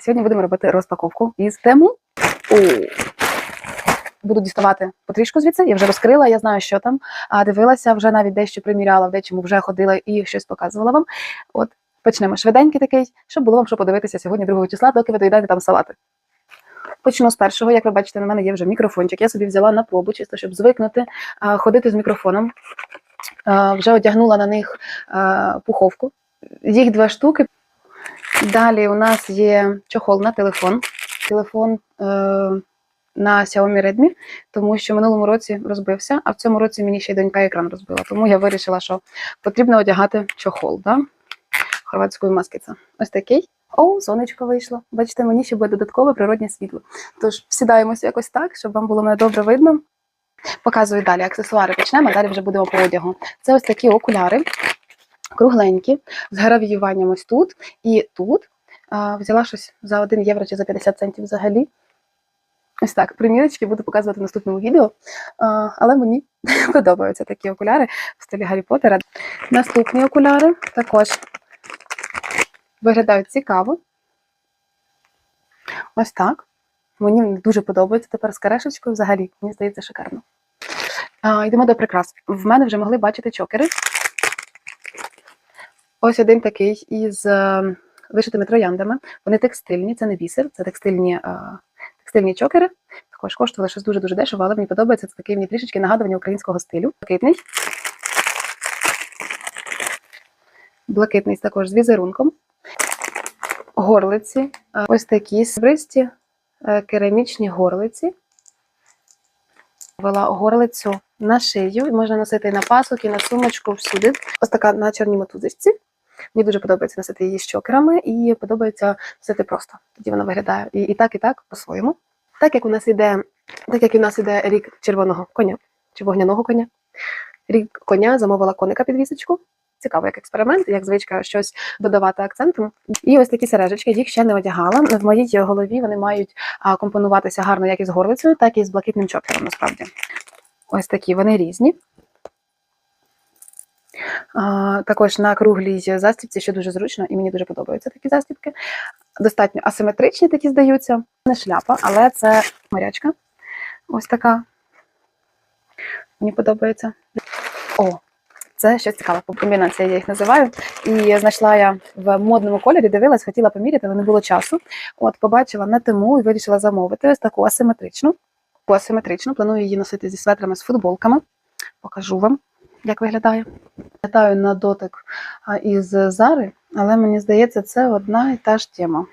Сьогодні будемо робити розпаковку із тему. О! Буду діставати потрішку звідси. Я вже розкрила, я знаю, що там. А дивилася, вже навіть дещо приміряла, в дечому вже ходила і щось показувала вам. От почнемо швиденький такий, щоб було вам що подивитися сьогодні 2 числа, доки ви доїдаєте там салати. Почну з першого. Як ви бачите, на мене є вже мікрофончик. Я собі взяла на пробу, чисто щоб звикнути а, ходити з мікрофоном. А, вже одягнула на них а, пуховку. Їх два штуки. Далі у нас є чохол на телефон. Телефон е, на Xiaomi Redmi, тому що в минулому році розбився, а в цьому році мені ще й донька екран розбила. Тому я вирішила, що потрібно одягати чохол. Да? Хорватської маски це. Ось такий. О, сонечко вийшло. Бачите, мені ще буде додаткове природнє світло. Тож сідаємося якось так, щоб вам було мене добре видно. Показую далі аксесуари. Почнемо, далі вже будемо по одягу. Це ось такі окуляри, кругленькі, з гравіюванням ось тут і тут. А, взяла щось за 1 євро чи за 50 центів взагалі. Ось так, примірочки буду показувати в наступному відео. А, але мені подобаються такі окуляри в стилі Гаррі Поттера. Наступні окуляри також виглядають цікаво. Ось так. Мені дуже подобається тепер з карешечкою взагалі. Мені здається, шикарно. А, йдемо до прикрас. В мене вже могли бачити чокери. Ось один такий із е, вишитими трояндами. Вони текстильні, це не бісер, це текстильні, е, текстильні чокери. Також коштували щось дуже-дуже дешево, але мені подобається. Це такий мені трішечки нагадування українського стилю. Блакитний. Блакитний також з візерунком. Горлиці. Е, Ось такі срібристі керамічні горлиці. Вела горлицю на шию, можна носити на пасок, і на сумочку всюди. Ось така на чорній мотузочці. Мені дуже подобається носити її з чокерами, і подобається носити просто. Тоді вона виглядає і, і так, і так по-своєму. Так як у нас іде, так як у нас іде рік червоного коня чи вогняного коня. Рік коня замовила коника підвісочку. Цікаво, як експеримент, як звичка щось додавати акцентом. І ось такі сережечки, їх ще не одягала. В моїй голові вони мають компонуватися гарно як із горлицею, так і з блакитним чокером, насправді. Ось такі вони різні. Також на круглій застібці, що дуже зручно, і мені дуже подобаються такі застібки. Достатньо асиметричні такі здаються. Не шляпа, але це морячка. Ось така. Мені подобається. О, це щось цікаве. По комбінації я їх називаю. І знайшла я в модному кольорі, дивилась, хотіла поміряти, але не було часу. От, побачила на тему і вирішила замовити ось таку асиметричну. Асиметричну. Планую її носити зі светрами, з футболками. Покажу вам, як виглядає. Виглядаю на дотик із Зари, але мені здається, це одна і та ж тема.